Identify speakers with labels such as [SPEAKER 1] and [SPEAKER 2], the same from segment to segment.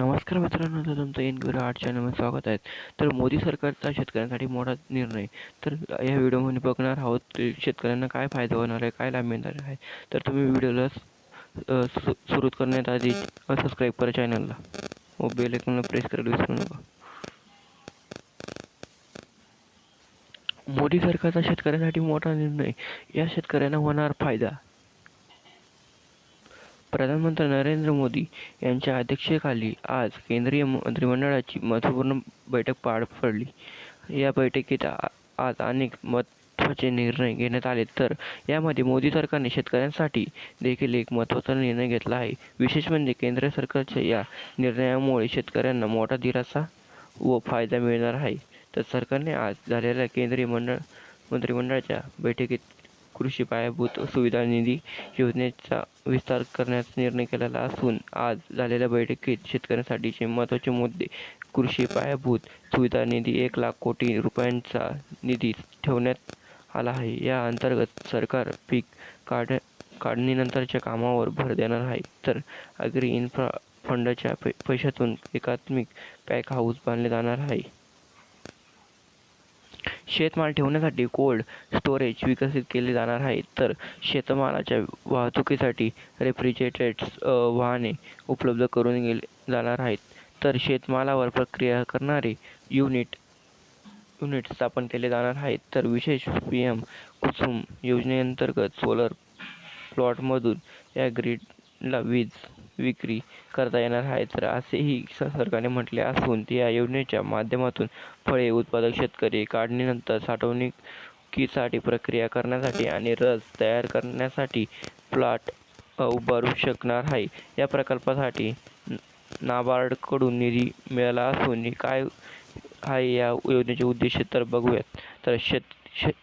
[SPEAKER 1] नमस्कार मित्रांनो तर तुमचं एन क्यू आर्ट चॅनलमध्ये स्वागत आहे. तर मोदी सरकारचा शेतकऱ्यांसाठी मोठा निर्णय. तर या व्हिडिओमध्ये बघणार आहोत ते शेतकऱ्यांना काय फायदा होणार आहे काय लाभ मिळणार आहे. तर तुम्ही व्हिडिओला सु सुरू करण्यात आधी सबस्क्राईब करा चॅनलला व बेल आयकॉनला प्रेस करायला विसरू नका. मोदी सरकारचा शेतकऱ्यांसाठी मोठा निर्णय. या शेतकऱ्यांना होणार फायदा. प्रधानमंत्री नरेंद्र मोदी यांच्या अध्यक्षतेखाली आज केंद्रीय मंत्रिमंडळाची महत्त्वपूर्ण बैठक पार पडली. या बैठकीत आ- आज अनेक महत्त्वाचे निर्णय घेण्यात आले. तर यामध्ये मोदी सरकारने शेतकऱ्यांसाठी देखील एक महत्त्वाचा निर्णय घेतला आहे. विशेष म्हणजे केंद्र सरकारच्या या निर्णयामुळे शेतकऱ्यांना मोठा दिलासा व फायदा मिळणार आहे. तर सरकारने आज झालेल्या केंद्रीय मंडळ मंत्रिमंडळाच्या बैठकीत कृषी पायाभूत सुविधा निधी योजनेचा विस्तार करण्याचा निर्णय केलेला असून आज झालेल्या बैठकीत शेतकऱ्यांसाठीचे महत्त्वाचे मुद्दे कृषी पायाभूत सुविधा निधी एक लाख कोटी रुपयांचा निधी ठेवण्यात आला आहे. या अंतर्गत सरकार पीक काढ काढणीनंतरच्या कामावर भर देणार आहे. तर अग्री इन्फ्रा फंडच्या पै पैशातून एकात्मिक पॅक हाऊस बांधले जाणार आहे. शेतमाल ठेवण्यासाठी कोल्ड स्टोरेज विकसित केले जाणार आहे. तर शेतमालाच्या वाहतुकीसाठी रेफ्रिजरेटर्स वाहने उपलब्ध करून गेले जाणार आहेत. तर शेतमालावर प्रक्रिया करणारे युनिट युनिट स्थापन केले जाणार आहेत. तर विशेष पी एम कुसुम योजनेअंतर्गत सोलर प्लॉटमधून या ग्रीड ला वीज विक्री करता येणार आहे. तर असेही सरकारने म्हटले असून या योजनेच्या माध्यमातून फळे उत्पादक शेतकरी काढणीनंतर साठवणुकीसाठी प्रक्रिया करण्यासाठी आणि रस तयार करण्यासाठी प्लॉट उभारू शकणार आहे. या प्रकल्पासाठी नाबार्डकडून निधी मिळाला असून काय आहे या योजनेचे उद्देश तर बघूयात. तर शेत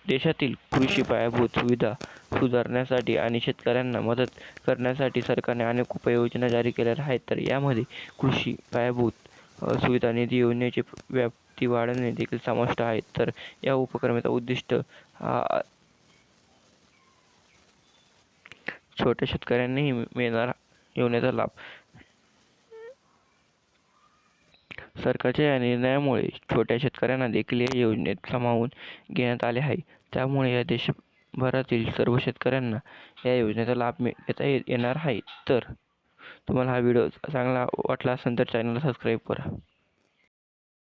[SPEAKER 1] देशातील कृषी पायाभूत सुविधा सुधारण्यासाठी आणि शेतकऱ्यांना मदत करण्यासाठी सरकारने अनेक उपाययोजना जारी केलेल्या आहेत. तर यामध्ये कृषी पायाभूत सुविधा निधी योजनेची व्याप्ती वाढवणे देखील समाविष्ट आहे. तर या उपक्रमाचा उद्दिष्ट हा छोट्या शेतकऱ्यांनाही मिळणार योजनेचा लाभ सरकारच्या या निर्णयामुळे छोट्या शेतकऱ्यांना देखील या योजनेत सामावून घेण्यात आले आहे. त्यामुळे या देशभरातील सर्व शेतकऱ्यांना या योजनेचा लाभ मिळता घेता येणार आहे. तर तुम्हाला हा व्हिडिओ चांगला वाटला असेल तर चॅनलला सबस्क्राईब करा.